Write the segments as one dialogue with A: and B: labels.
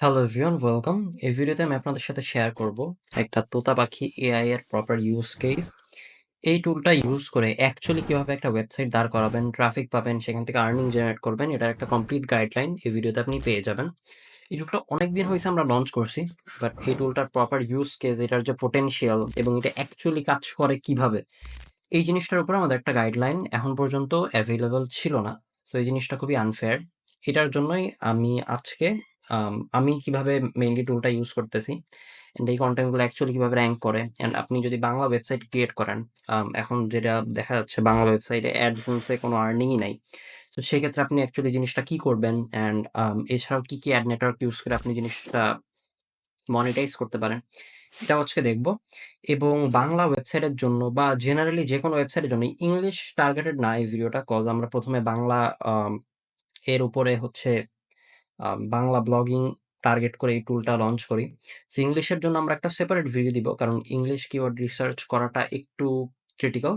A: Hello everyone welcome এই ভিডিওতে আমি আপনাদের সাথে শেয়ার করব একটা তোতা পাখি এআই এর প্রপার ইউজ কেস এই টুলটা ইউজ করে অ্যাকচুয়ালি কীভাবে একটা ওয়েবসাইট দাঁড় করাবেন ট্রাফিক পাবেন, সেখান থেকে আর্নিং জেনারেট করবেন, এটার একটা কমপ্লিট গাইডলাইন এই ভিডিওতে আপনি পেয়ে যাবেন। এই টুলটা অনেক দিন হয়েছে আমরা লঞ্চ করছি বাট এই টুলটার প্রপার ইউজ কেস এটার যে পোটেনশিয়াল এবং এটা অ্যাকচুয়ালি কাজ করে কীভাবে, এই জিনিসটার উপর আমাদের একটা গাইডলাইন এখন পর্যন্ত অ্যাভেলেবল ছিল না। সো এই জিনিসটা খুবই আনফেয়ার এটার জন্যই আমি আজকে আম, কীভাবে মেইনলি টুলটা ইউজ করতেছি অ্যান্ড এই কন্টেন্টগুলো অ্যাকচুয়ালি কীভাবে র্যাঙ্ক করে অ্যান্ড আপনি যদি বাংলা ওয়েবসাইট ক্রিয়েট করেন এখন যেটা দেখা যাচ্ছে বাংলা ওয়েবসাইটে অ্যাডসেন্সে কোনো আর্নিংই নাই। তো সেক্ষেত্রে আপনি অ্যাকচুয়ালি জিনিসটা কি করবেন অ্যান্ড এছাড়াও কি কি অ্যাড নেটওয়ার্ক ইউজ করে আপনি জিনিসটা মনিটাইজ করতে পারেন এটা হচ্ছে দেখব। এবং বাংলা ওয়েবসাইটের জন্য বা জেনারেলি যে কোনো ওয়েবসাইটের জন্য ইংলিশ টার্গেটেড না এই ভিডিওটা কজ আমরা প্রথমে বাংলা এর উপরে হচ্ছে বাংলা ব্লগিং টার্গেট করে এই টুলটা লঞ্চ করি। সো ইংলিশের জন্য আমরা একটা সেপারেট ভিডিও দিব, কারণ ইংলিশ কিওয়ার্ড রিসার্চ করাটা একটু ক্রিটিক্যাল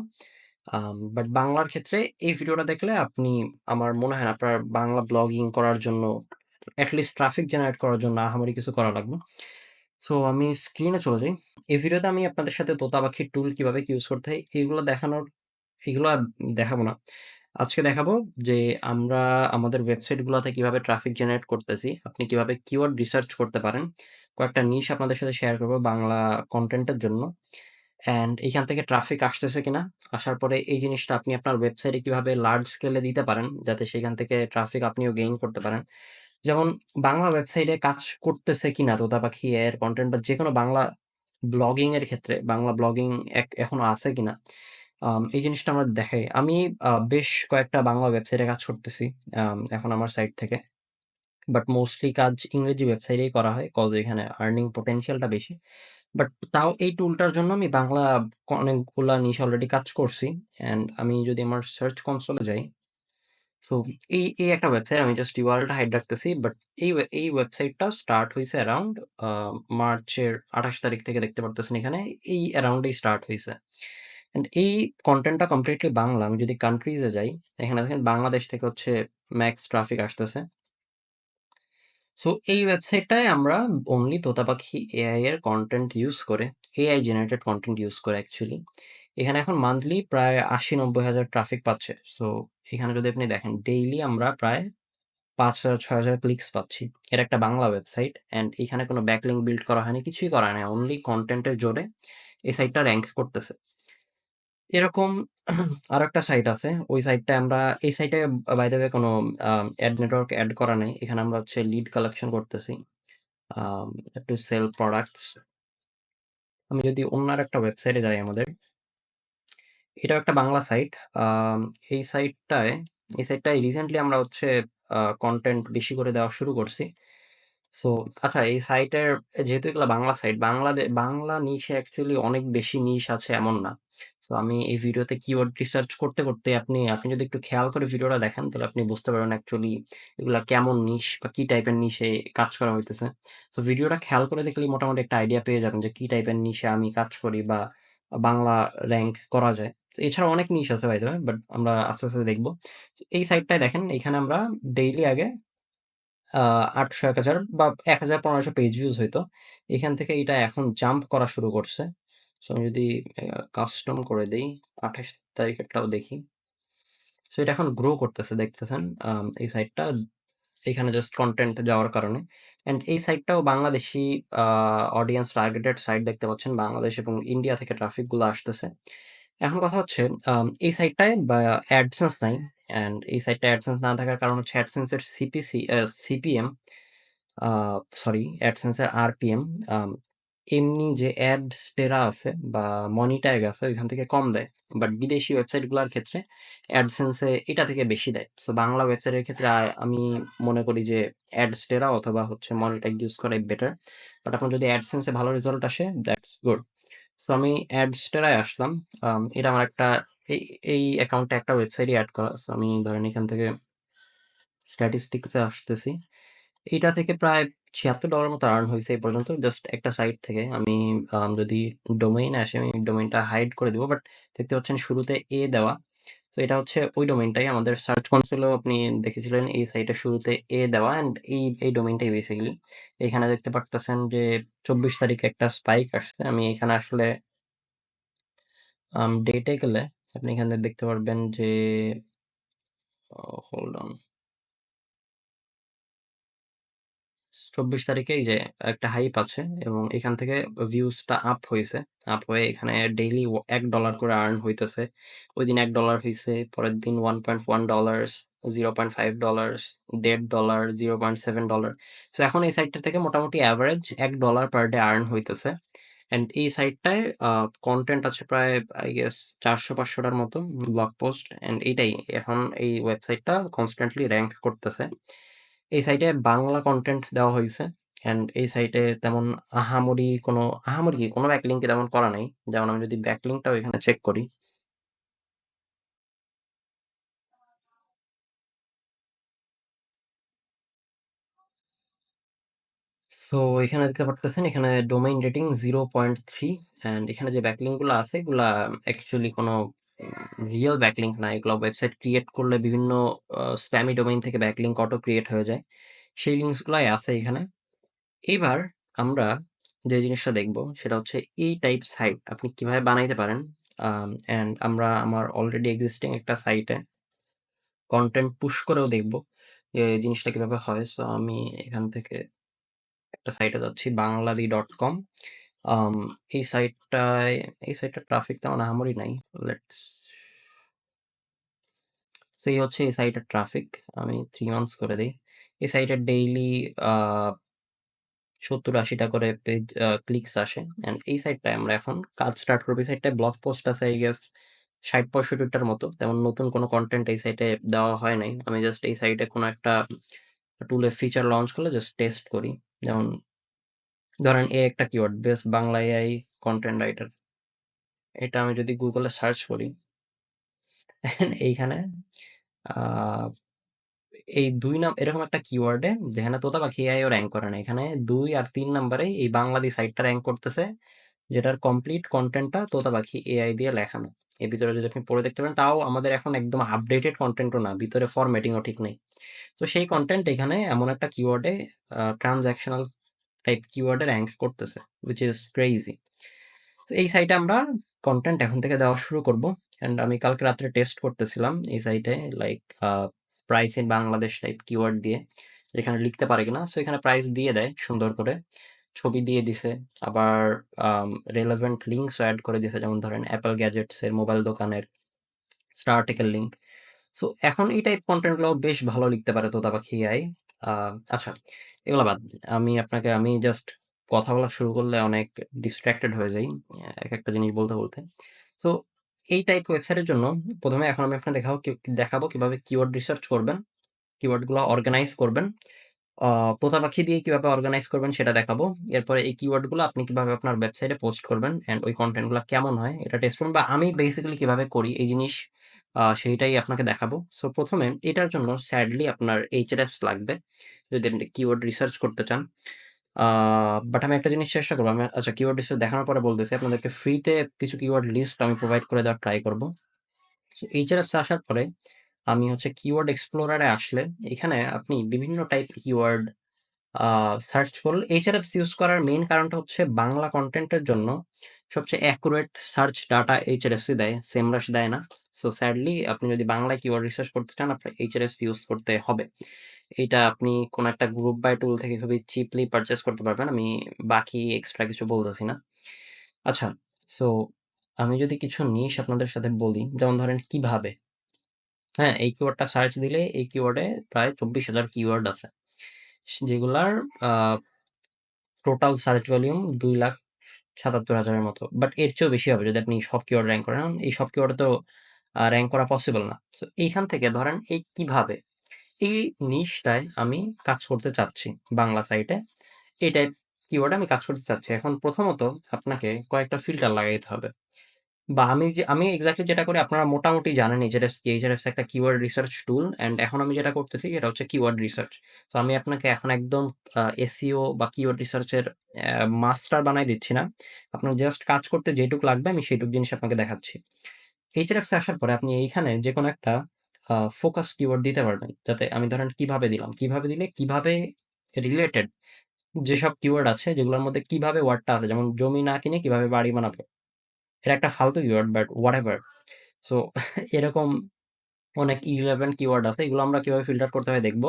A: বাট বাংলার ক্ষেত্রে এই ভিডিওটা দেখলে আপনি, আমার মনে হয় আপনার বাংলা ব্লগিং করার জন্য অ্যাটলিস্ট ট্রাফিক জেনারেট করার জন্য আহামরি কিছু করা লাগবে। সো আমি স্ক্রিনে চলে যাই। এই ভিডিওতে আমি আপনাদের সাথে তোতা পাখির টুল কীভাবে ইউজ করতে হয়, এগুলো দেখানোর, এগুলো দেখাবো না। আজকে দেখাবো যে আমরা আমাদের ওয়েবসাইটগুলোতে কীভাবে ট্রাফিক জেনারেট করতেছি, আপনি কীভাবে কিওয়ার্ড রিসার্চ করতে পারেন, কয়েকটা নিশ আপনাদের সাথে শেয়ার করব বাংলা কন্টেন্টের জন্য অ্যান্ড এইখান থেকে ট্রাফিক আসতেছে কিনা, আসার পরে এই জিনিসটা আপনি আপনার ওয়েবসাইটে কীভাবে লার্জ স্কেলে দিতে পারেন, যাতে সেখান থেকে ট্রাফিক আপনিও গেইন করতে পারেন। যেমন বাংলা ওয়েবসাইটে কাজ করতেছে কিনা তোতা পাখি এর কন্টেন্ট বা যেকোনো বাংলা ব্লগিং এর ক্ষেত্রে, বাংলা ব্লগিং এক এখনও আছে কিনা এই জিনিসটা আমরা দেখাই আমি বেশ কয়েকটা বাংলা ওয়েবসাইটে কাজ করতেছি এখন আমার সাইট থেকে। বাট মোস্টলি কাজ ইংরেজি ওয়েবসাইটেই করা হয় কজ এখানে আর্নিং পোটেনশিয়ালটা বেশি। বাট তাও এই টুলটার জন্য আমি বাংলা অনেকগুলা নিশ অলরেডি কাজ করছি। অ্যান্ড আমি যদি আমার সার্চ কনসোলে যাই সো এই এই একটা ওয়েবসাইট আমি জাস্ট ইউআরএলটা হাইড রাখতেছি। বাট এই এই ওয়েবসাইটটা স্টার্ট হয়েছে অ্যারাউন্ড মার্চের আঠাশ তারিখ থেকে দেখতে পারতেছেন এখানে, এই অ্যারাউন্ডেই স্টার্ট হয়েছে এই কন্টেন্টটা কমপ্লিটলি বাংলা। আমি যদি কান্ট্রিজে যাই, এখানে দেখেন বাংলাদেশ থেকে হচ্ছে ম্যাক্স ট্রাফিক আসতেছে। সো এই ওয়েবসাইটটায় আমরা অনলি তোতাপাখি এআই এর কন্টেন্ট ইউজ করে এআই জেনারেটেড কন্টেন্ট ইউজ করে অ্যাকচুয়ালি এখানে এখন মান্থলি প্রায় আশি নব্বই হাজার ট্রাফিক পাচ্ছে। সো এখানে যদি আপনি দেখেন ডেইলি আমরা প্রায় পাঁচ হাজার, ছয় হাজার ক্লিকস পাচ্ছি। এটা একটা বাংলা ওয়েবসাইট অ্যান্ড এখানে কোনো ব্যাকলিং বিল্ড করা হয়নি, কিছুই করা নেই অনলি কন্টেন্টের জোরে এই সাইটটা র্যাঙ্ক করতেছে। এরকম আর একটা সাইট আছে। ওই সাইটটায় আমরা, এই সাইটে বাই দ্য কোনো অ্যাড নেটওয়ার্ক অ্যাড করা নেই। এখানে আমরা হচ্ছে লিড কালেকশন করতেছি। টু সেল প্রোডাক্টস আমি যদি অন্য একটা ওয়েবসাইটে যাই আমাদের, এটাও একটা বাংলা সাইট এই সাইটটায় এই সাইটটায় রিসেন্টলি আমরা হচ্ছে কন্টেন্ট বেশি করে দেওয়া শুরু করছি। সো আচ্ছা এই সাইটের, যেহেতু এগুলো বাংলা সাইট বাংলাদেশ বাংলা নিশে অ্যাকচুয়ালি অনেক বেশি নিশ আছে এমন না। সো আমি এই ভিডিওতে কিওয়ার্ড রিসার্চ করতে করতে আপনি আপনি যদি একটু খেয়াল করে ভিডিওটা দেখেন, তাহলে আপনি বুঝতে পারবেন অ্যাকচুয়ালি এগুলা কেমন নিশ বা কি টাইপের নিশে কাজ করা হইতেছে। সো ভিডিওটা খেয়াল করে দেখলেই মোটামুটি একটা আইডিয়া পেয়ে যাবেন যে কি টাইপের নিশে আমি কাজ করি বা বাংলা র্যাঙ্ক করা যায়। তো এছাড়া অনেক নিশ আছে বাইতে বাট আমরা আস্তে আস্তে দেখব। এই সাইটটায় দেখেন, এখানে আমরা ডেইলি আগে আটশো, এক হাজার বা এক হাজার পনেরোশো পেজ ভিউজ হইতো। এখান থেকে এটা এখন জাম্প করা শুরু করছে। সো আমি যদি কাস্টম করে দিই, আঠাশ তারিখেরটাও দেখি। সো এটা এখন গ্রো করতেছে, দেখতেছেন? এই সাইটটা এখানে জাস্ট কন্টেন্ট যাওয়ার কারণে। অ্যান্ড এই সাইটটাও বাংলাদেশি অডিয়েন্স টার্গেটেড সাইট দেখতে পাচ্ছেন, বাংলাদেশ এবং ইন্ডিয়া থেকে ট্রাফিকগুলো আসতেছে। এখন কথা হচ্ছে এই সাইটটায় বা অ্যাডসেন্স নাই। অ্যান্ড এই সাইটটা অ্যাডসেন্স না থাকার কারণ হচ্ছে অ্যাডসেন্সের সিপিসি সিপিএম সরি অ্যাডসেন্সের আরপিএম এমনি যে অ্যাডস টেরা আছে বা মনি ট্যাগ আছে ওইখান থেকে কম দেয়। বাট বিদেশি ওয়েবসাইটগুলোর ক্ষেত্রে অ্যাডসেন্সে এটা থেকে বেশি দেয়। সো বাংলা ওয়েবসাইটের ক্ষেত্রে আমি মনে করি যে অ্যাডস টেরা অথবা হচ্ছে মনি ট্যাগ ইউজ করাই বেটার বাট আপনার যদি অ্যাডসেন্সে ভালো রেজাল্ট আসে দ্যাটস গুড সো আমি অ্যাডস টেরায় আসলাম। এটা আমার একটা এই এই অ্যাকাউন্টে একটা ওয়েবসাইটই অ্যাড করা সো আমি ধরেন এখান থেকে স্ট্যাটিস্টিক্সে আসতেছি। এইটা থেকে প্রায় ছিয়াত্তর ডলার মতো আর্ন হয়েছে এই পর্যন্ত। জাস্ট একটা সাইট থেকে আমি যদি ডোমেইন আসে, আমি ডোমেইনটা হাইড করে দেবো বাট দেখতে পাচ্ছেন শুরুতে এ দেওয়া। তো এটা হচ্ছে ওই ডোমেইনটাই আমাদের সার্চ কনসোলেও আপনি দেখেছিলেন, এই সাইটের শুরুতে এ দেওয়া অ্যান্ড এই এই ডোমেইনটাই বেসিক্যালি এখানে দেখতে পারতেছেন যে চব্বিশ তারিখে একটা স্পাইক আসছে। আমি এখানে আসলে ডেটে গেলে আপনি এখানে দেখতে পারবেন যে হোল্ড অন চব্বিশ তারিখে এই যে একটা হাইপ আছে এবং এখান থেকে ভিউজটা আপ হয়েছে। আপ হয়ে এখানে ডেইলি এক ডলার করে আর্ন হইতেছে। ওই দিন এক ডলার হয়েছে পরের দিন one point one dollars zero point five dollars দেড় dollar zero point seven dollar তো এখন এই সাইটটা থেকে মোটামুটি অ্যাভারেজ এক ডলার পার ডে আর্ন হইতেছে। অ্যান্ড এই সাইটটায় কন্টেন্ট আছে প্রায় আই গেস চারশো পাঁচশোটার মতো ব্লগ পোস্ট অ্যান্ড এইটাই। এখন এই ওয়েবসাইটটা কনস্ট্যান্টলি র্যাঙ্ক করতেছে। এই সাইটে বাংলা কন্টেন্ট দেওয়া হয়েছে। অ্যান্ড এই সাইটে তেমন আহামরি কোনো আহামরি কোনো ব্যাকলিঙ্কে তেমন করা নেই। যেমন আমি যদি ব্যাকলিঙ্কটাও এখানে চেক করি। সো এখানে দেখতে পারতেছেন, এখানে domain rating zero point three and এখানে যে ব্যাকলিঙ্কগুলো আছে, এগুলা অ্যাকচুয়ালি কোনো রিয়েল ব্যাকলিঙ্ক না। এগুলো ওয়েবসাইট ক্রিয়েট করলে বিভিন্ন স্প্যামি ডোমেইন থেকে ব্যাকলিঙ্ক অটো ক্রিয়েট হয়ে যায়। সেই লিঙ্কসগুলাই আছে এখানে। এবার আমরা যে জিনিসটা দেখব, সেটা হচ্ছে এই টাইপ সাইট আপনি কীভাবে বানাইতে পারেন। অ্যান্ড আমরা আমার অলরেডি এক্সিস্টিং একটা সাইটে কন্টেন্ট পুশ করেও দেখব যে জিনিসটা কীভাবে হয়। সো আমি এখান থেকে একটা সাইটে যাচ্ছি বাংলাদি ডট কম এই সাইটটায় এই সাইটটা ট্রাফিক তেমন আহামরি নাই লেটস সেই হচ্ছে এই সাইটের ট্রাফিক আমি থ্রি মান্থস করে দিই। এই সাইটের ডেইলি সত্তর আশিটা করে পেজ ক্লিকস আসে। অ্যান্ড এই সাইটটায় আমরা এখন কাজ স্টার্ট করব। এই সাইটটায় ব্লগ পোস্ট আছে আই গেস ষাট পঁয়ষট্টিটার মতো। তেমন নতুন কোনো কন্টেন্ট এই সাইটে দেওয়া হয় নাই। আমি জাস্ট এই সাইটে কোনো একটা টুলের ফিচার লঞ্চ করলে জাস্ট টেস্ট করি। যেমন ধরেন এ একটা keyword best Bangla AI content writer এটা আমি যদি গুগলে সার্চ করি এইখানে এই দুই নাম, এরকম একটা কিওয়ার্ডে যেখানে তোতা পাখি এআইও র্যাঙ্ক করে না। এখানে দুই আর তিন নাম্বারে এই বাংলাদেশ সাইটটা র্যাঙ্ক করতেছে। যেটার কমপ্লিট কন্টেন্টটা তোতা পাখি এআই দিয়ে লেখানো। এর ভিতরে যদি আপনি পড়ে দেখতে পারেন, তাও আমাদের এখন একদম আপডেটেড কন্টেন্টও না, ভিতরে ফরম্যাটিংও ঠিক নেই। তো সেই কন্টেন্ট এখানে এমন একটা কিওয়ার্ডে ট্রানজ্যাকশনাল টাইপ কিওয়ার্ডে র্যাঙ্ক করতেছে উইচ ইজ ক্রেজি তো এই সাইটে আমরা কন্টেন্ট এখন থেকে দেওয়া শুরু করব। অ্যান্ড আমি কালকে রাত্রে টেস্ট করতেছিলাম এই সাইটে like price in Bangladesh type keyword দিয়ে, যেখানে লিখতে পারে কিনা। সো এখানে প্রাইস দিয়ে দেয় সুন্দর করে। ছবি দিয়ে দিছে। আবার রেলেভেন্ট লিঙ্কসও অ্যাড করে দিয়েছে যেমন ধরেন অ্যাপেল গ্যাজেটসের মোবাইল দোকানের স্টার আর্টিকেল লিঙ্ক সো এখন এই টাইপ কন্টেন্টগুলো বেশ ভালো লিখতে পারে তোতা পাখি আই আচ্ছা এগুলো বাদ। আমি আপনাকে, আমি জাস্ট কথা বলা শুরু করলে অনেক ডিস্ট্র্যাক্টেড হয়ে যাই, এক একটা জিনিস বলতে বলতে। তো এই টাইপ ওয়েবসাইটের জন্য প্রথমে এখন আমি আপনাকে দেখাবো দেখাবো কীভাবে কিওয়ার্ড রিসার্চ করবেন কিওয়ার্ডগুলো অর্গানাইজ করবেন। তোতা পাখি দিয়ে কীভাবে অর্গানাইজ করবেন সেটা দেখাবো। এরপরে এই কিওয়ার্ডগুলো আপনি কীভাবে আপনার ওয়েবসাইটে পোস্ট করবেন অ্যান্ড ওই কন্টেন্টগুলো কেমন হয় এটা টেস্ট করুন বা আমি বেসিক্যালি কীভাবে করি এই জিনিস সেইটাই আপনাকে দেখাবো। সো প্রথমে এটার জন্য স্যাডলি আপনার এইচআরএফস লাগবে। যদি আপনি কিওয়ার্ড রিসার্চ করতে চান বাট আমি একটা জিনিস চেষ্টা করব, আমি আচ্ছা কিওয়ার্ড রিসার্চ দেখানোর পরে বলতেছি আপনাদেরকে ফ্রিতে কিছু কিওয়ার্ড লিস্ট আমি প্রোভাইড করে দেওয়ার ট্রাই করব। সো এইচআরএফস আসার পরে আমি হচ্ছে কিওয়ার্ড এক্সপ্লোরারে আসলে এখানে আপনি বিভিন্ন টাইপ কিওয়ার্ড সার্চ করলে এইচআরএফস ইউজ করার মেইন কারণটা হচ্ছে বাংলা কন্টেন্টের জন্য সবচেয়ে অ্যাকুরেট সার্চ ডাটা এইচআরএফসি দেয়। সেমরাস দেয় না। সো স্যাডলি আপনি যদি বাংলায় কিওয়ার্ড রিসার্চ করতে চান আপনার এইচআরএফসি ইউজ করতে হবে। এটা আপনি কোনো একটা গ্রুপ বাই টুল থেকে খুবই চিপলি পারচেস করতে পারবেন। আমি বাকি এক্সট্রা কিছু বলতেছি না। আচ্ছা সো আমি যদি কিছু নিশ আপনাদের সাথে বলি, যেমন ধরেন কীভাবে? হ্যাঁ এই কিওয়ার্ডটা সার্চ দিলে এই কিওয়ার্ডে প্রায় চব্বিশ হাজার কিওয়ার্ড আছে। যেগুলার টোটাল সার্চ ভলিউম দুই লাখ সাতাত্তর হাজারের মতো। বাট এর চেয়েও বেশি হবে যদি আপনি সব কিওয়ার্ড র্যাঙ্ক করেন এই সব কিওয়ার্ডে তো র্যাঙ্ক করা পসিবল না। তো এইখান থেকে ধরেন এই কীভাবে? এই নিশটায় আমি কাজ করতে চাচ্ছি বাংলা সাইটে এই টাইপ কিওয়ার্ডে আমি কাজ করতে চাচ্ছি। এখন প্রথমত আপনাকে কয়েকটা ফিল্টার লাগাইতে হবে। বা আমি যে, আমি এক্স্যাক্টলি যেটা করি আপনারা মোটামুটি জানেন এইচআরএফ কি এইচআরএফ একটা কিওয়ার্ড রিসার্চ টুল অ্যান্ড এখন আমি যেটা করতেছি এটা হচ্ছে কিওয়ার্ড রিসার্চ তো আমি আপনাকে এখন একদম এসিও বা কিওয়ার্ড রিসার্চের মাস্টার বানাই দিচ্ছি না আপনার জাস্ট কাজ করতে যেটুকু লাগবে আমি সেইটুকু জিনিস আপনাকে দেখাচ্ছি এইচআরএফসি আসার পরে আপনি এইখানে যেকোনো একটা ফোকাস কিওয়ার্ড দিতে পারবেন। যাতে আমি ধরেন কীভাবে দিলাম? কীভাবে দিলে কীভাবে রিলেটেড যেসব কিওয়ার্ড আছে যেগুলোর মধ্যে কীভাবে ওয়ার্ডটা আছে যেমন জমি না কিনে কীভাবে বাড়ি বানাবে? এটা একটা ফালতু কিওয়ার্ড বাট হোয়াটএভার। সো এরকম অনেক irrelevant কিওয়ার্ড আছে। এগুলো আমরা কীভাবে ফিল্টার করতে হয় দেখব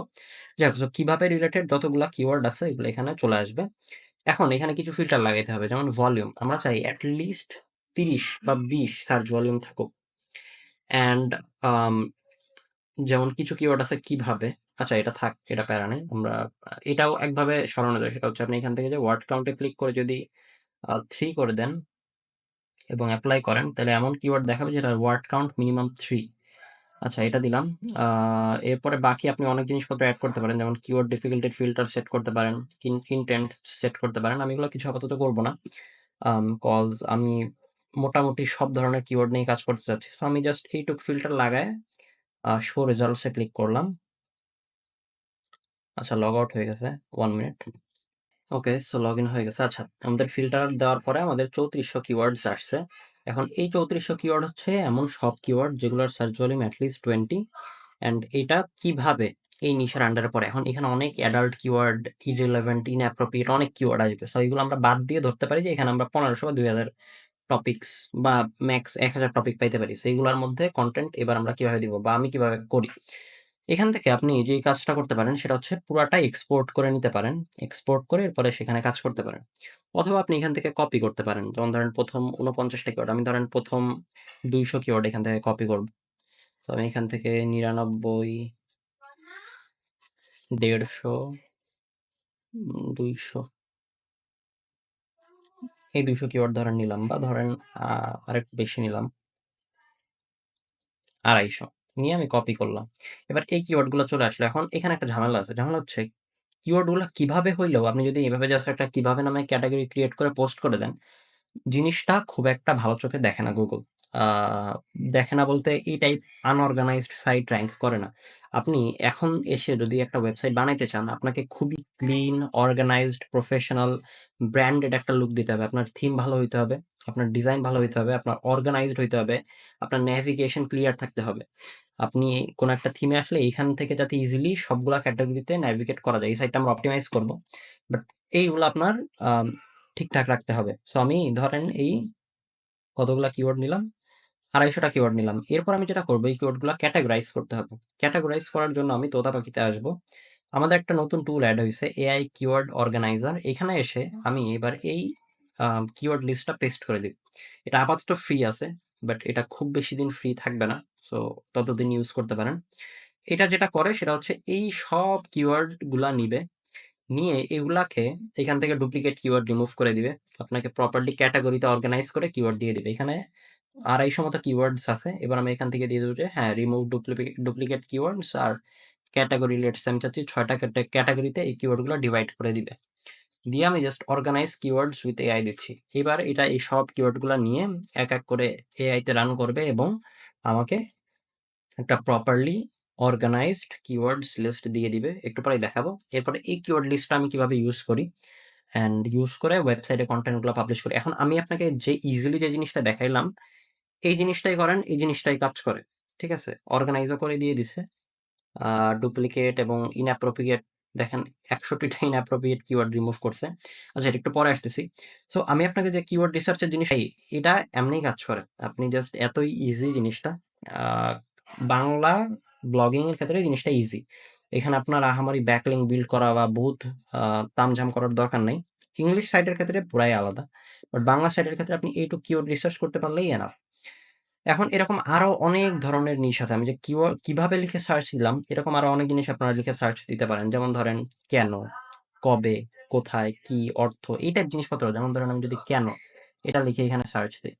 A: যাই হোক সো কীভাবে রিলেটেড যতগুলা কিওয়ার্ড আছে এগুলো এখানে চলে আসবে। এখন এখানে কিছু ফিল্টার লাগাইতে হবে। যেমন ভলিউম। আমরা চাই এট লিস্ট ৩০ বা ২০ সার্চ ভলিউম থাকুক। অ্যান্ড যেমন কিছু কিওয়ার্ড আছে কীভাবে আচ্ছা এটা থাক, এটা প্যারা নেই। আমরা এটাও একভাবে সরানো যায়। সেটা হচ্ছে আপনি এখান থেকে যে ওয়ার্ড কাউন্টে ক্লিক করে যদি থ্রি করে দেন এবং অ্যাপ্লাই করেন তাহলে এমন কিওয়ার্ড দেখাবে যেটার ওয়ার্ড কাউন্ট মিনিমাম থ্রি আচ্ছা এটা দিলাম। এরপরে বাকি আপনি অনেক জিনিসপত্র অ্যাড করতে পারেন। যেমন কিওয়ার্ড ডিফিকাল্টি ফিল্টার সেট করতে পারেন, ইনটেন্ট সেট করতে পারেন। আমি এগুলো কিছু আপাতত করব না। কজ আমি মোটামুটি সব ধরনের কিওয়ার্ড নিয়ে কাজ করতে চাচ্ছি। সো আমি জাস্ট এইটুক ফিল্টার লাগায়ে শো রিজাল্টস ক্লিক করলাম। আচ্ছা লগ আউট হয়ে গেছে। One minute. Okay so login হয়ে গেছে। আচ্ছা আমাদের ফিল্টার দেওয়ার পরে আমাদের ৩৪০০ কিওয়ার্ডস আসছে। এখন এই ৩৪০০ কিওয়ার্ড হচ্ছে এমন সব কিওয়ার্ড যেগুলোর search volume at least 20 and এটা কীভাবে এই নিশার আন্ডারে পড়ে। এখন এখানে অনেক অ্যাডাল্ট কিওয়ার্ড, irrelevant, inappropriate অনেক কিওয়ার্ড আসবে। সো এগুলো আমরা বাদ দিয়ে ধরতে পারি যে এখানে আমরা পনেরোশো বা ২০০০ টপিকস বা ম্যাক্স ১০০০ টপিক পাইতে পারি। সো এগুলার মধ্যে কন্টেন্ট এবার আমরা কীভাবে দিব বা আমি কীভাবে করি। এখান থেকে আপনি যে কাজটা করতে পারেন সেটা হচ্ছে পুরাটাই এক্সপোর্ট করে নিতে পারেন। এক্সপোর্ট করে এরপরে সেখানে কাজ করতে পারেন। অথবা আপনি এখান থেকে কপি করতে পারেন। যেমন ধরেন ১ম ৪৯ টা কিওয়ার্ড আমি ধরেন ১ম ২০০ কিওয়ার্ড এখান থেকে কপি করব। তো আমি এখান থেকে নিরানব্বই, দেড়শো দুইশো এই ২০০ কিওয়ার্ড ধরেন নিলাম বা ধরেন, আ, আরেকটু বেশি নিলাম। ২৫০ নিয়ে আমি কপি করলাম। এবার এই কিওয়ার্ডগুলো চলে আসলো। এখন এখানে একটা ঝামেলা আছে। ঝামেলা হচ্ছে কিওয়ার্ডগুলা কীভাবে হইলেও আপনি যদি এভাবে জাস্ট একটা কীভাবে নামে ক্যাটাগরি ক্রিয়েট করে পোস্ট করে দেন, জিনিসটা খুব একটা ভালো চোখে দেখে না গুগল। দেখে না বলতে এই টাইপ আনঅর্গানাইজড সাইট র্যাঙ্ক করে না। আপনি এখন এসে যদি একটা ওয়েবসাইট বানাইতে চান, আপনাকে খুবই ক্লিন, অর্গানাইজড, প্রফেশনাল, ব্র্যান্ডেড একটা লুক দিতে হবে। আপনার থিম ভালো হইতে হবে, আপনার ডিজাইন ভালো হইতে হবে, আপনার অর্গানাইজড হইতে হবে, আপনার নেভিগেশন ক্লিয়ার থাকতে হবে। আপনি কোন একটা থিমে আসলে এইখান থেকে যাতে ইজিলি সবগুলা ক্যাটাগরিতে ন্যাভিগেট করা যায়। এই সাইটটা আমরা অপটিমাইজ করব। বাট এইগুলো আপনার ঠিকঠাক রাখতে হবে। সো আমি ধরেন এই কতগুলা কিওয়ার্ড নিলাম? আড়াইশোটা কিওয়ার্ড নিলাম। এরপর আমি যেটা করব এই কিওয়ার্ডগুলা ক্যাটাগরাইজ করতে হবে। ক্যাটাগরাইজ করার জন্য আমি তোতা পাখিতে আসব। আমাদের একটা নতুন টুল এড হইছে এআই কিওয়ার্ড অর্গানাইজার। এখানে এসে আমি এবার এই কিওয়ার্ড লিস্টটা পেস্ট করে দিব। এটা আপাতত ফ্রি আছে। বাট এটা খুব বেশি দিন ফ্রি থাকবে না। সো ততদিন ইউজ করতে পারেন। এটা যেটা করে সেটা হচ্ছে এই সব কিওয়ার্ডগুলা নিবে। নিয়ে এগুলাকে এখান থেকে ডুপ্লিকেট কিওয়ার্ড রিমুভ করে দিবে। আপনাকে প্রপারলি ক্যাটাগরিতে অর্গানাইজ করে কিওয়ার্ড দিয়ে দিবে। এখানে ২৫০ মতো কিওয়ার্ডস আছে। এবার আমি এখান থেকে দিয়ে দেবো যে হ্যাঁ, রিমুভ ডুপ্লিকেট ডুপ্লিকেট কিওয়ার্ডস আর ক্যাটাগরি লেটস আমি চাচ্ছি ৬ টা ক্যাটে ক্যাটেগরিতে এই কিওয়ার্ডগুলো ডিভাইড করে দিবে। দিয়ে আমি just organize keywords with AI দিচ্ছি। এবার এটা এই সব কিওয়ার্ডগুলা নিয়ে এক, এক করে এআইতে রান করবে এবং আমাকে একটা প্রপারলি অর্গানাইজড কিওয়ার্ডস লিস্ট দিয়ে দিবে। একটু পরেই দেখাবো। এরপরে এই কিওয়ার্ড লিস্টটা আমি কীভাবে ইউজ করি অ্যান্ড ইউজ করে ওয়েবসাইটে কন্টেন্টগুলো পাবলিশ করি। এখন আমি আপনাকে যে ইজিলি যে জিনিসটা দেখাইলাম, এই জিনিসটাই করেন, এই জিনিসটাই কাজ করে। ঠিক আছে? অর্গানাইজও করে দিয়ে দিছে। ডুপ্লিকেট এবং ইনঅ্যাপ্রোপ্রিয়েট দেখেন ৬১ টা ইনঅ্যাপ্রোপ্রিয়েট কিওয়ার্ড রিমুভ করছে। আচ্ছা এটা একটু পরে আসতেছি। সো আমি আপনাকে যে কিওয়ার্ড রিসার্চের জিনিস এটা এমনিই কাজ করে। আপনি জাস্ট এতই ইজি জিনিসটা। বাংলা ব্লগিং এর ক্ষেত্রে জিনিসটা ইজি। এখানে আপনার আহামারি ব্যাকলিং বিল্ড করা বা বহুত তামঝাম করার দরকার নাই। ইংলিশ সাইটের ক্ষেত্রে পুরাই আলাদা। বাট বাংলা সাইটের ক্ষেত্রে আপনি এইটুক কিওয়ার্ড রিসার্চ করতে পারলেই এনাফ। এখন এরকম আরও অনেক ধরনের নিশ আছে। আমি যে কীভাবে লিখে সার্চ দিলাম, এরকম আরও অনেক জিনিস আপনারা লিখে সার্চ দিতে পারেন। যেমন ধরেন কেন, কবে, কোথায়, কি, অর্থ এই টাইপ জিনিসপত্র। যেমন ধরেন আমি যদি কেন এটা লিখে এখানে সার্চ দিই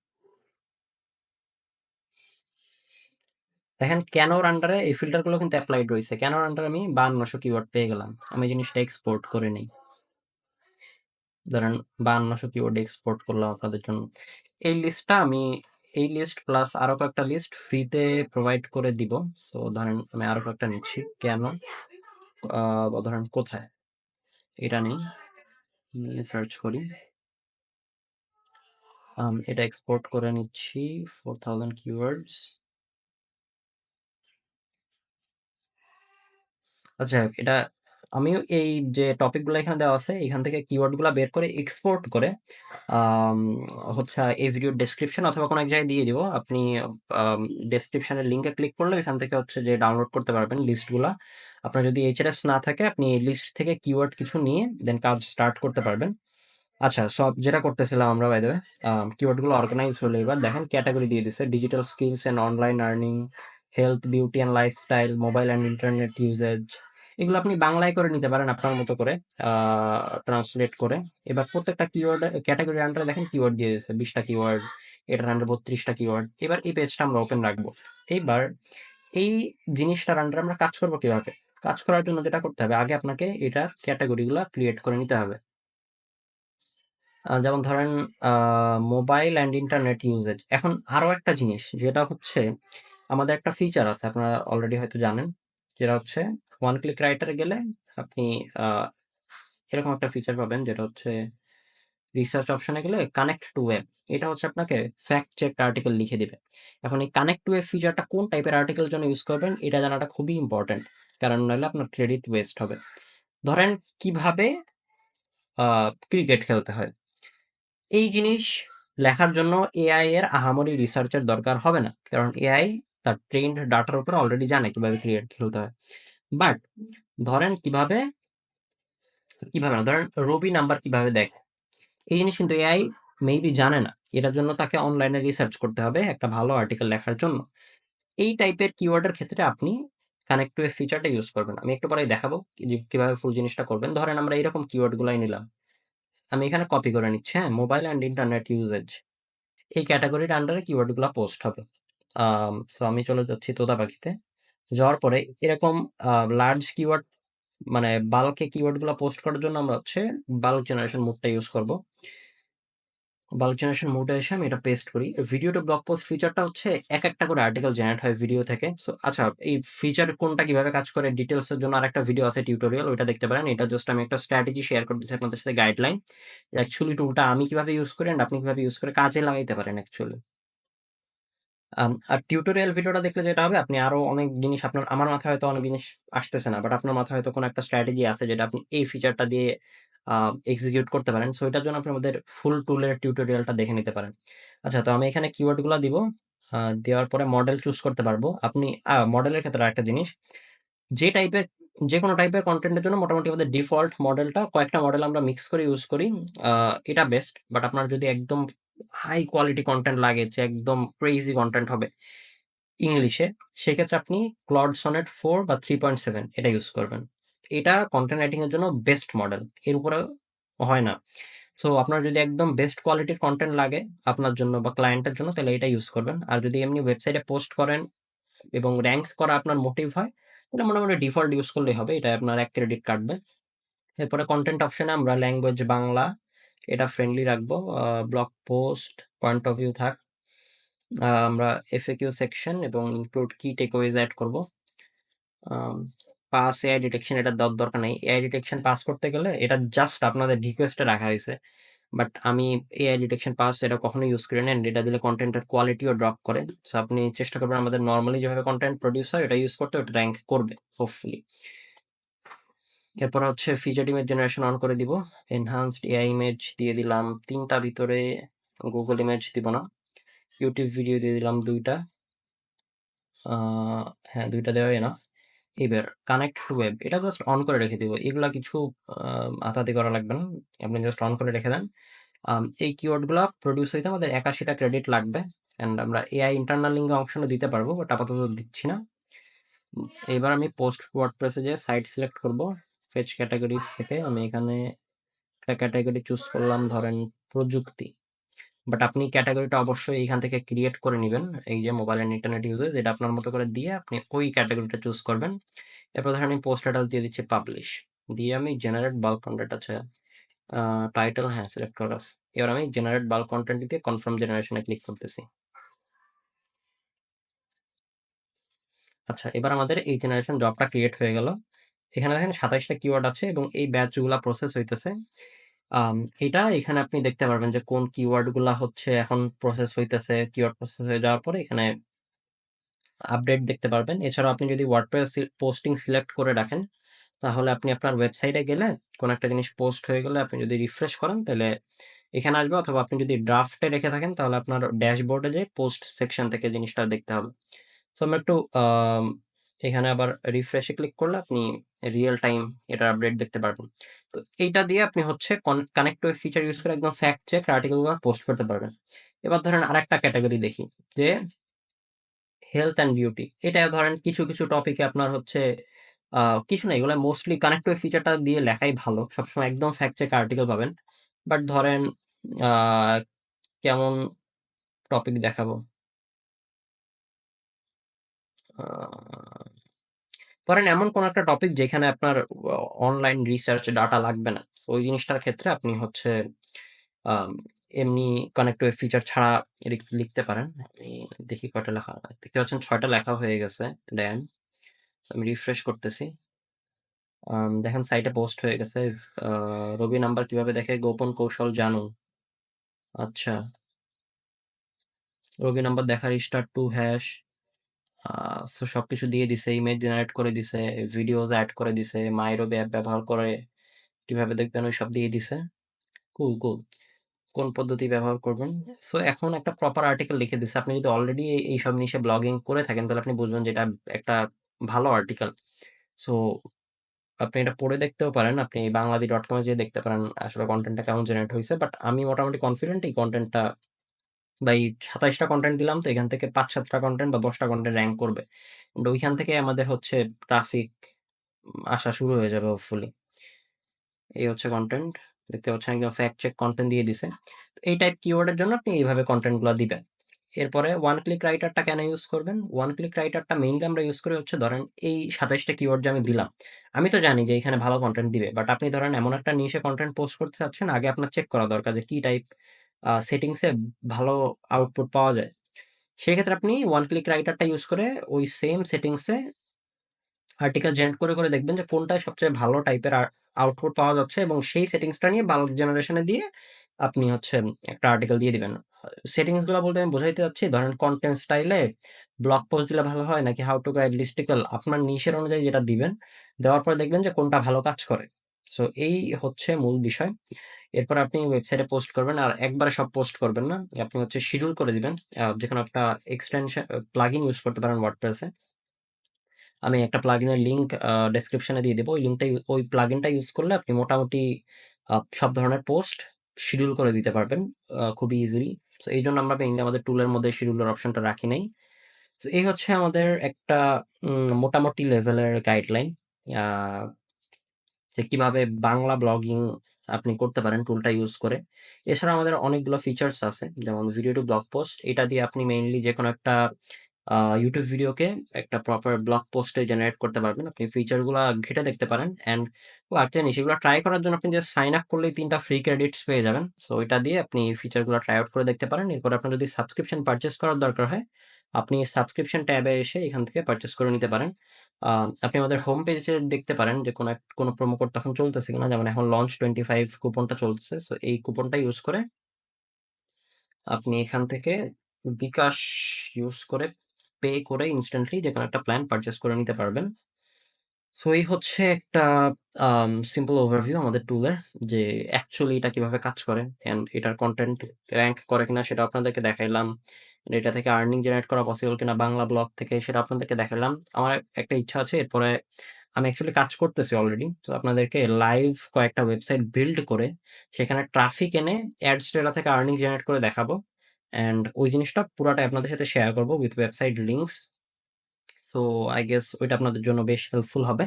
A: দেখেন কেনর আন্ডারে এই ফিল্টারগুলো কিন্তু এপ্লাইড রইছে। কেনর আন্ডারে আমি ৫২০০ কিওয়ার্ড পেয়ে গেলাম। আমি জিনিসটা এক্সপোর্ট করে নিই ধরেন ৫২০০ কিওয়ার্ড এক্সপোর্ট করলাম আপনাদের জন্য। এই লিস্টটা আমি এই লিস্ট প্লাস আরও কয়েকটা লিস্ট ফ্রিতে প্রোভাইড করে দিব। সো ধরেন আমি আরও কয়েকটা নিচ্ছি। কেন, ধরেন কোথায়? এটা নেই। সার্চ করি। এটা এক্সপোর্ট করে নিচ্ছি 4000 কিওয়ার্ডস। আচ্ছা এটা আমিও এই যে টপিকগুলো এখানে দেওয়া আছে এখান থেকে কিওয়ার্ডগুলো বের করে এক্সপোর্ট করে হচ্ছে এই ভিডিওর ডেসক্রিপশন অথবা কোনো এক জায়গায় দিয়ে দিব। আপনি ডেসক্রিপশনের লিংকে ক্লিক করলে এখান থেকে হচ্ছে যে ডাউনলোড করতে পারবেন লিস্টগুলা। আপনার যদি এইচআরএফস না থাকে আপনি এই লিস্ট থেকে কিওয়ার্ড কিছু নিয়ে দেন কাজ স্টার্ট করতে পারবেন। আচ্ছা সব যেটা করতেছিলাম আমরা বাই কিওয়ার্ডগুলো অর্গানাইজ হলো এবার দেখেন ক্যাটাগরি দিয়ে দিচ্ছে digital skills and online earning, health, beauty and lifestyle, mobile and internet usage. এগুলো আপনি বাংলায় করে নিতে পারেন আপনার মতো করে ট্রান্সলেট করে। এবার প্রত্যেকটা কিওয়ার্ড ক্যাটেগরির আন্ডারে দেখেন কিওয়ার্ড দিয়ে দিছে। ২০ টা কিওয়ার্ড, এটার আন্ডারে বত্রিশটা কিওয়ার্ড। এবার এই পেজটা আমরা ওপেন রাখব। এইবার এই জিনিসটার আন্ডারে আমরা কাজ করব কীভাবে? কাজ করার জন্য যেটা করতে হবে আগে আপনাকে এটার ক্যাটেগরিগুলা ক্রিয়েট করে নিতে হবে। যেমন ধরেন মোবাইল অ্যান্ড ইন্টারনেট ইউসেজ। এখন আরও একটা জিনিস যেটা হচ্ছে আমাদের একটা ফিচার আছে আপনারা অলরেডি হয়তো জানেন। যেটা হচ্ছে ওয়ান ক্লিক রাইটারে গেলে আপনি এরকম একটা ফিচার পাবেন যেটা হচ্ছে রিসার্চ অপশনে গেলে কানেক্ট টু ওয়েব। এটা হচ্ছে আপনাকে ফ্যাক্ট চেক আর্টিকেল লিখে দিবে। এখন এই কানেক্ট টু ওয়েব ফিচারটা কোন টাইপের আর্টিকেল জন্য ইউজ করবেন, এটা জানাটা খুবই ইম্পোর্টেন্ট। কারণ নইলে আপনার ক্রেডিট ওয়েস্ট হবে। ধরেন কীভাবে ক্রিকেট খেলতে হয়। এই জিনিস লেখার জন্য এআই এর আহামরি রিসার্চের দরকার হবে না। কারণ এআই তার ট্রেইনড ডাটার উপরে অলরেডি জানে কীভাবে ক্রিকেট খেলতে হয়। বাট ধরেন কীভাবে কীভাবে না ধরেন রবি নাম্বার কীভাবে দেখে? এই জিনিস কিন্তু এআই মেবি জানে না। এটার জন্য তাকে অনলাইনে রিসার্চ করতে হবে একটা ভালো আর্টিকেল লেখার জন্য। এই টাইপের কিওয়ার্ডের ক্ষেত্রে আপনি কানেক্ট টু ফিচারটা ইউজ করবেন। আমি একটু পরেই দেখাবো যে কীভাবে ফুল জিনিসটা করবেন। ধরেন আমরা এরকম কিওয়ার্ডগুলাই নিলাম। আমি এখানে কপি করে নিচ্ছি, হ্যাঁ? মোবাইল অ্যান্ড ইন্টারনেট ইউজেজ এই ক্যাটাগরির আন্ডারে কিওয়ার্ডগুলো পোস্ট হবে। সো আমি চলে যাচ্ছি তোতা পাখিতে। যাওয়ার পরে এরকম লার্জ কিওয়ার্ড মানে বাল্কে কিওয়ার্ডগুলা পোস্ট করার জন্য আমরা হচ্ছে বাল্ক জেনারেশন মোডটা ইউজ করব। বাল্ক জেনারেশন মোডে এসে আমি এটা পেস্ট করি। ভিডিও টু ব্লগ পোস্ট ফিচারটা হচ্ছে এক একটা করে আর্টিকেল জেনারেট হয় ভিডিও থেকে। সো আচ্ছা এই ফিচার কোনটা কীভাবে কাজ করে ডিটেইলস এর জন্য আরেকটা ভিডিও আছে টিউটোরিয়াল ওইটা দেখতে পারেন। এটা জাস্ট আমি একটা স্ট্র্যাটেজি শেয়ার করতেছি আপনাদের সাথে গাইডলাইন। অ্যাকচুয়ালি টুলটা আমি কীভাবে ইউজ করি এন্ড আপনি কীভাবে ইউজ করে, কাজে লাগাইতে পারেন অ্যাকচুয়ালি। আর টিউটোরিয়াল ভিডিওটা দেখলে যেটা হবে আপনি আরও অনেক জিনিস আপনার আমার মাথায় হয়তো অনেক জিনিস আসতেছে না। বাট আপনার মাথায় হয়তো কোনো একটা স্ট্র্যাটেজি আছে যেটা আপনি এই ফিচারটা দিয়ে এক্সিকিউট করতে পারেন। সো এটার জন্য আপনি আমাদের ফুল টুলের টিউটোরিয়ালটা দেখে নিতে পারেন। আচ্ছা তো আমি এখানে কিওয়ার্ডগুলা দিব। দেওয়ার পরে মডেল চুজ করতে পারব। আপনি মডেলের ক্ষেত্রে একটা জিনিস, যে টাইপের যে কোনো টাইপের কন্টেন্টের জন্য মোটামুটি আমাদের ডিফল্ট মডেলটা কয়েকটা মডেল আমরা মিক্স করে ইউজ করি। এটা বেস্ট। বাট আপনার যদি একদম হাই কোয়ালিটি কন্টেন্ট লাগে যে একদম ক্রেজি কন্টেন্ট হবে ইংলিশে, সেক্ষেত্রে আপনি ক্লড সনেট ফোর বা 3.7 এটা ইউজ করবেন। এটা কন্টেন্ট রাইটিং এর জন্য বেস্ট মডেল। এর উপরে হয় না। সো আপনার যদি একদম বেস্ট কোয়ালিটির কন্টেন্ট লাগে আপনার জন্য বা ক্লায়েন্টের জন্য তাহলে এটা ইউজ করবেন। আর যদি এমনি ওয়েবসাইটে পোস্ট করেন এবং র্যাঙ্ক করা আপনার মোটিভ হয়, তাহলে মোটামুটি ডিফল্ট ইউজ করলেই হবে। এটা আপনার এক ক্রেডিট কাটবে। এরপরে কন্টেন্ট অপশনে আমরা ল্যাঙ্গুয়েজ বাংলা এটা ফ্রেন্ডলি রাখব। Blog post, point of view থাক। আমরা FAQ সেকশন এবং ইনক্লুড কি টেকঅ্যাওয়েজ অ্যাড করব। পাস এআই ডিটেকশন এটা দেওয়ার দরকার নেই এআই ডিটেকশন পাস করতে গেলে এটা জাস্ট আপনাদের রিকোয়েস্টে রাখা হয়েছে বাট আমি এআই ডিটেকশন পাস এটা কখনোই ইউজ করি না। এটা দিলে কন্টেন্টের কোয়ালিটিও ড্রপ করে। সো আপনি চেষ্টা করবেন আমাদের নর্মালি যেভাবে কন্টেন্ট প্রডিউস হয় ওটা ইউজ করতে ওটা র্যাঙ্ক করবে হোপফুলি। এরপর হচ্ছে ফিচার ইমেজ জেনারেশন অন করে দিব। এনহান্সড এআই ইমেজ দিয়ে দিলাম তিনটা, ভিতরে গুগল ইমেজ দিব না। ইউটিউব ভিডিও দিয়ে দিলাম দুইটা হ্যাঁ ২ টা দেওয়াই এনাফ। এবার কানেক্ট টু ওয়েব এটা জাস্ট অন করে রেখে দিব। এগুলা কিছু আ হাতাহাতি করা লাগবে না। আপনি জাস্ট অন করে রেখে দেন। এই কিওয়ার্ডগুলো প্রডিউস হইতে আমাদের ৮১ টা ক্রেডিট লাগবে। অ্যান্ড আমরা এআই ইন্টারনাল লিঙ্ক অপশনও দিতে পারব। বাট আপাতত দিচ্ছি না। এবার আমি পোস্ট ওয়ার্ডপ্রেস যেয়ে সাইট সিলেক্ট করব। ফেচ ক্যাটেগরিজ থেকে আমি এখানে একটা ক্যাটাগরি চুজ করলাম, ধরেন প্রযুক্তি। বাট আপনি ক্যাটাগরিটা অবশ্যই এখান থেকে ক্রিয়েট করে নিবেন। এই যে মোবাইল অ্যান্ড ইন্টারনেট ইউসেজ এটা আপনার মতো করে দিয়ে আপনি ওই ক্যাটাগরিটা চুজ করবেন। এরপর ধরেন আমি পোস্ট স্ট্যাটাস দিয়ে দিচ্ছি পাবলিশ। দিয়ে আমি জেনারেট বাল্ক কনটেন্ট আছে। টাইটেল হ্যাঁ সিলেক্ট করা এবার আমি জেনারেট বাল্ক কনটেন্ট দিয়ে কনফার্ম জেনারেশন ক্লিক করতেছি। আচ্ছা এবার আমাদের এই জেনারেশন জবটা ক্রিয়েট হয়ে গেল। এখানে দেখেন ২৭ টা কিওয়ার্ড আছে এবং এই ব্যাচগুলা প্রসেস হইতেছে। এটা এখানে আপনি দেখতে পারবেন যে কোন কিওয়ার্ডগুলা হচ্ছে এখন প্রসেস হইতেছে। কিওয়ার্ড প্রসেস হয়ে যাওয়ার পরে এখানে আপডেট দেখতে পারবেন। এছাড়াও আপনি যদি ওয়ার্ডপ্রেস পোস্টিং সিলেক্ট করে রাখেন, তাহলে আপনি আপনার ওয়েবসাইটে গেলে কোনো একটা জিনিস পোস্ট হয়ে গেলে আপনি যদি রিফ্রেশ করেন তাহলে এখানে আসবে অথবা আপনি যদি ড্রাফটে রেখে থাকেন তাহলে আপনার ড্যাশবোর্ডে যেয়ে পোস্ট সেকশন থেকে জিনিসটা দেখতে হবে। তো আমরা একটু এখানে আবার রিফ্রেশে ক্লিক করলে আপনি রিয়েল টাইম এটার আপডেট দেখতে পারবেন। তো এইটা দিয়ে আপনি হচ্ছে কন কানেক্ট টু ফিচার ইউজ করে একদম ফ্যাক্ট চেক আর্টিকেলগুলো পোস্ট করতে পারবেন। এবার ধরেন আরেকটা ক্যাটাগরি দেখি যে হেলথ অ্যান্ড বিউটি। এটা ধরেন কিছু, কিছু টপিকে আপনার হচ্ছে কিছু না এগুলা মোস্টলি কানেক্ট টু ফিচারটা দিয়ে লেখাই ভালো। সবসময় একদম ফ্যাক্ট চেক আর্টিকেল পাবেন। বাট ধরেন কেমন টপিক দেখাবো? ধরেন এমন কোনো একটা টপিক যেখানে আপনার অনলাইন রিসার্চ ডাটা লাগবে না। ওই জিনিসটার ক্ষেত্রে আপনি হচ্ছে এমনি কানেক্ট টু ফিচার ছাড়া লিখতে পারেন। আমি দেখি কয়টা লেখা, দেখতে পাচ্ছেন ৬ টা লেখা হয়ে গেছে। ড্যান আমি রিফ্রেশ করতেছি। দেখেন সাইটে পোস্ট হয়ে গেছে। রবি নাম্বার কীভাবে দেখে, গোপন কৌশল জানুন। আচ্ছা। রবি নাম্বার দেখার স্টার টু হ্যাশ সো সবকিছু দিয়ে দিছে। ইমেজ জেনারেট করে দিছে, ভিডিওস অ্যাড করে দিছে, মাইরবি অ্যাপ ব্যবহার করে কীভাবে দেখবেন ওই সব দিয়ে দিছে। কুল, কুল। কোন পদ্ধতি ব্যবহার করবেন? সো এখন একটা প্রপার আর্টিকেল লিখে দিছে। আপনি যদি অলরেডি এই এইসব নিশে ব্লগিং করে থাকেন তাহলে আপনি বুঝবেন যে এটা একটা ভালো আর্টিকেল। সো আপনি এটা পড়ে দেখতেও পারেন। আপনি বাংলাদি.com এ যেয়ে দেখতে পারেন আসলে কন্টেন্টটা কেমন জেনারেট হয়েছে বাট আমি মোটামুটি কনফিডেন্ট এই কনটেন্টটা বা এই ২৭ কন্টেন্ট দিলাম তো এখান থেকে পাঁচ সাতটা কন্টেন্ট বা দশটা কন্টেন্ট র্যাঙ্ক করবে। ওইখান থেকে আমাদের হচ্ছে ট্রাফিক আসা শুরু হয়ে যাবে হোপফুলি। এই হচ্ছে কন্টেন্ট দেখতে পাচ্ছেন একদম ফ্যাক্ট চেক কন্টেন্ট দিয়ে দিছে। এই টাইপ কিওয়ার্ডের জন্য আপনি এইভাবে কন্টেন্টগুলো দিবেন। এরপরে ওয়ান ক্লিক রাইটারটা কেন ইউজ করবেন? ওয়ান ক্লিক রাইটারটা মেইনলি আমরা ইউজ করি হচ্ছে ধরেন এই সাতাইশটা কিওয়ার্ড যে আমি দিলাম। আমি তো জানি যে এখানে ভালো কন্টেন্ট দিবে। বাট আপনি ধরেন এমন একটা নিশে কন্টেন্ট পোস্ট করতে চাচ্ছেন, আগে আপনার চেক করা দরকার যে কী টাইপ সেটিংস ভালো আউটপুট পাওয়া যায়। সেক্ষেত্রে আপনি ওয়ান ক্লিক রাইটারটা ইউজ করে ওই সেম সেটিংসে আর্টিকেল জেনারেট করে, করে দেখবেন যে কোনটায় সবচেয়ে ভালো টাইপের আউটপুট পাওয়া যাচ্ছে এবং সেই সেটিংসটা নিয়ে বাল্ক জেনারেশনে দিয়ে আপনি হচ্ছে একটা আর্টিকেল দিয়ে দিবেন। আ সেটিংসগুলা বলতে আমি বোঝাইতে চাচ্ছি ধরেন কনটেন্ট স্টাইলে ব্লগ পোস্ট দিলে ভালো হয় নাকি হাউ টু গাইড লিস্টিক্যাল আপনার নিশের অনুযায়ী যেটা দিবেন। দেওয়ার পরে দেখবেন যে কোনটা ভালো কাজ করে। সো এই হচ্ছে মূল বিষয়। এরপর আপনি ওয়েবসাইটে পোস্ট করবেন। আর একবারে সব পোস্ট করবেন না। আপনি হচ্ছে শিডিউল করে দিবেন। যেখানে একটা এক্সটেনশন প্লাগইন ইউজ করতে পারেন ওয়ার্ডপ্রেস। আমি একটা প্লাগইনের আ ডেসক্রিপশন দিয়ে দিব। ওই লিংকটা ওই প্লাগইনটা ইউজ করলে আপনি মোটামুটি সব ধরনের পোস্ট শিডিউল করে দিতে পারবেন খুবই ইজিলি। সো এইজন্য আমরা মেইনলি আমাদের টুলের মধ্যে শিডিউলের অপশনটা রাখি নাই। সো এই হচ্ছে আমাদের একটা মোটামুটি লেভেলের গাইডলাইন। যে কীভাবে বাংলা ব্লগিং আপনি করতে পারেন টুলটা ইউজ করে। এছাড়া আমাদের অনেকগুলো ফিচার্স আছে। যেমন ভিডিও টু ব্লগ পোস্ট। এটা দিয়ে আপনি মেইনলি যেকোনো একটা ইউটিউব ভিডিওকে একটা প্রপার ব্লগ পোস্ট জেনারেট করতে পারবেন। আপনি ফিচারগুলা ঘেঁটে দেখতে পারেন। অ্যান্ড ও আরেকটা জিনিস এগুলা ট্রাই করার জন্য আপনি যে সাইন আপ করলেই তিনটা ফ্রি ক্রেডিটস পেয়ে যাবেন। সো এটা দিয়ে আপনি ফিচারগুলা ট্রাই আউট করে দেখতে পারেন। এরপর আপনার যদি সাবস্ক্রিপশন পারচেজ করার দরকার হয়, আপনি সাবস্ক্রিপশন ট্যাবে এসে এখান থেকে পারচেস করে নিতে পারেন। আপনি আমাদের হোম পেজে দেখতে পারেন যে কোনো এক, কোনো প্রোমো কোড তখন চলতেছে কিনা। যেমন এখন লঞ্চ 25 কুপনটা চলতেছে। সো এই কুপনটা ইউজ করে আপনি এখান থেকে বিকাশ ইউজ করে পে করে ইনস্ট্যান্টলি যে কোনো একটা প্ল্যান পারচেস করে নিতে পারবেন। সো এই হচ্ছে একটা সিম্পল ওভারভিউ আমাদের টুলের যে অ্যাকচুয়ালি এটা কীভাবে কাজ করে অ্যান্ড এটার কন্টেন্ট র্যাঙ্ক করে কিনা সেটা আপনাদেরকে দেখাইলাম। এটা থেকে আর্নিং জেনারেট করা পসিবল কিনা বাংলা ব্লগ থেকে সেটা আপনাদেরকে দেখাইলাম। আমার একটা ইচ্ছা আছে, এরপরে আমি অ্যাকচুয়ালি কাজ করতেছি অলরেডি। তো আপনাদেরকে লাইভ কয়েকটা ওয়েবসাইট বিল্ড করে সেখানে ট্রাফিক এনে অ্যাডস ডেটা থেকে আর্নিং জেনারেট করে দেখাবো। অ্যান্ড ওই জিনিসটা পুরাটাই আপনাদের সাথে শেয়ার করব with website links. So I guess ওইটা আপনাদের জন্য বেশ হেল্পফুল হবে।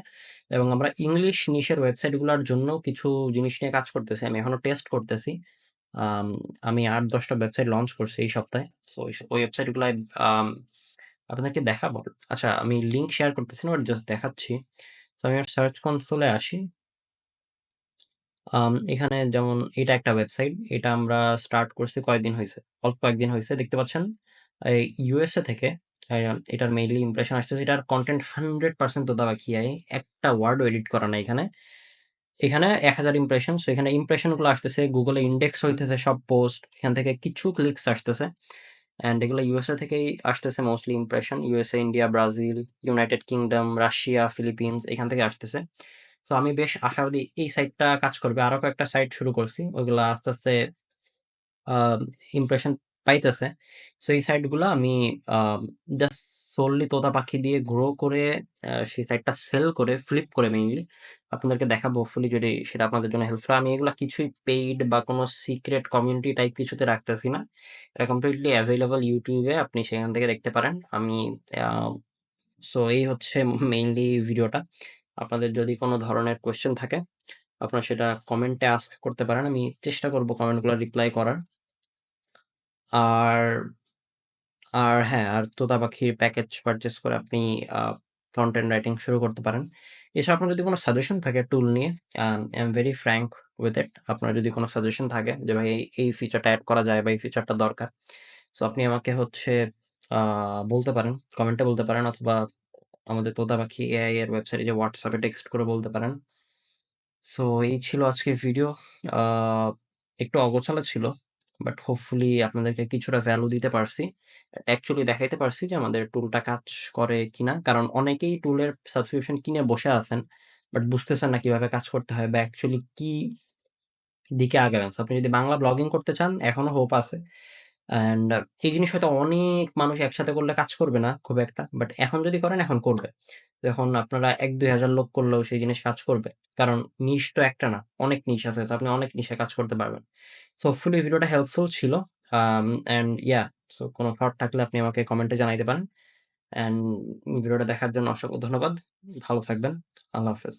A: এবং আমরা ইংলিশ নিশের ওয়েবসাইটগুলার জন্যও কিছু জিনিস নিয়ে কাজ করতেছি। আমি এখনও টেস্ট করতেছি। আমি আট দশটা ওয়েবসাইট লঞ্চ করছি এই সপ্তাহে। সো ওই ওই ওয়েবসাইট গুলায়, আম, আপনাদেরকে দেখাবো। আচ্ছা আমি লিঙ্ক শেয়ার করতেছি না বাট জাস্ট দেখাচ্ছি। সো আমি সার্চ কনসোল আসি। এখানে যেমন এটা একটা ওয়েবসাইট। এটা আমরা স্টার্ট করছি কয়েকদিন হয়েছে অল্প কয়েকদিন হয়েছে দেখতে পাচ্ছেন ইউএসএ থেকে এটার মেইনলি ইমপ্রেশন আসতেছে। এটার কনটেন্ট 100% তোতাপাখি AI একটা ওয়ার্ডও এডিট করা নাই এখানে। এখানে ১,০০০ ইমপ্রেশন। সো এখানে ইমপ্রেশনগুলো আসতেছে, গুগলে ইন্ডেক্স হইতেছে সব পোস্ট। এখান থেকে কিছু ক্লিকস আসতেছে। অ্যান্ড এগুলো ইউএসএ থেকেই আসতেছে mostly impression. USA India, Brazil, United Kingdom, Russia, Philippines এখান থেকে আসতেছে। সো আমি বেশ আশাবাদী এই সাইটটা কাজ করবে। আরও কয়েকটা সাইট শুরু করছি। ওইগুলা আস্তে, আস্তে ইমপ্রেশন পাইতেছে। সো এই সাইটগুলা আমি জাস্ট সোললি তোতা পাখি দিয়ে গ্রো করে সেই সাইটটা সেল করে, ফ্লিপ করে মেইনলি আপনাদেরকে দেখাবো হোপফুলি যদি সেটা আপনাদের জন্য হেল্পফুল। আমি এগুলা কিছুই পেইড বা কোনো সিক্রেট কমিউনিটি টাইপ কিছুতে রাখতেছি না। এটা কমপ্লিটলি এভেইলেবল ইউটিউবে আপনি সেখান থেকে দেখতে পারেন। আমি সো এই হচ্ছে মেইনলি ভিডিওটা। আপনাদের যদি কোনো ধরনের কোয়েশ্চেন থাকে, আপনারা সেটা কমেন্টে আস্ক করতে পারেন। আমি চেষ্টা করব কমেন্টগুলো রিপ্লাই করার। আর আর হ্যাঁ, আর তোতা পাখির প্যাকেজ পারচেস করে আপনি ফ্রন্ট এন্ড রাইটিং শুরু করতে পারেন। এছাড়া আপনার যদি কোনো সাজেশন থাকে টুল নিয়ে, I am very frank with it. আপনার যদি কোনো সাজেশন থাকে যে ভাই এই, ফিচারটা অ্যাড করা যায় বা এই ফিচারটা দরকার। সো আপনি আমাকে হচ্ছে বলতে পারেন, কমেন্টে বলতে পারেন অথবা আমাদের তোতা পাখি এআই এর ওয়েবসাইটে যে এ টেক্সট করে বলতে পারেন। সো এই ছিল আজকের ভিডিও। একটু অগোছালো ছিল। বাট হোপফুলি আপনাদেরকে কিছুটা ভ্যালু দিতে পারছি। অ্যাকচুয়ালি দেখাইতে পারছি যে আমাদের টুলটা কাজ করে কিনা। কারণ অনেকেই টুলের সাবস্ক্রিপশন কিনে বসে আছেন। বাট বুঝতেছেন না কীভাবে কাজ করতে হয় বা অ্যাকচুয়ালি কি দিকে আগাবেন। আপনি যদি বাংলা ব্লগিং করতে চান, এখনও হোপ আছে। অ্যান্ড এই জিনিস হয়তো অনেক মানুষ একসাথে করলে কাজ করবে না খুব একটা। বাট এখন যদি করেন এখন করবে। এখন আপনারা ১-২ হাজার লোক করলেও সেই জিনিস কাজ করবে। কারণ নিশ তো একটা না, অনেক নিশ আছে। সো আপনি অনেক নিশে কাজ করতে পারবেন। সো হোপফুলি ভিডিওটা হেল্পফুল ছিল। অ্যান্ড ইয়া সো কোনো থট থাকলে আপনি আমাকে কমেন্টে জানাইতে পারেন। অ্যান্ড ভিডিওটা দেখার জন্য অসংখ্য ধন্যবাদ। ভালো থাকবেন। আল্লাহ হাফেজ।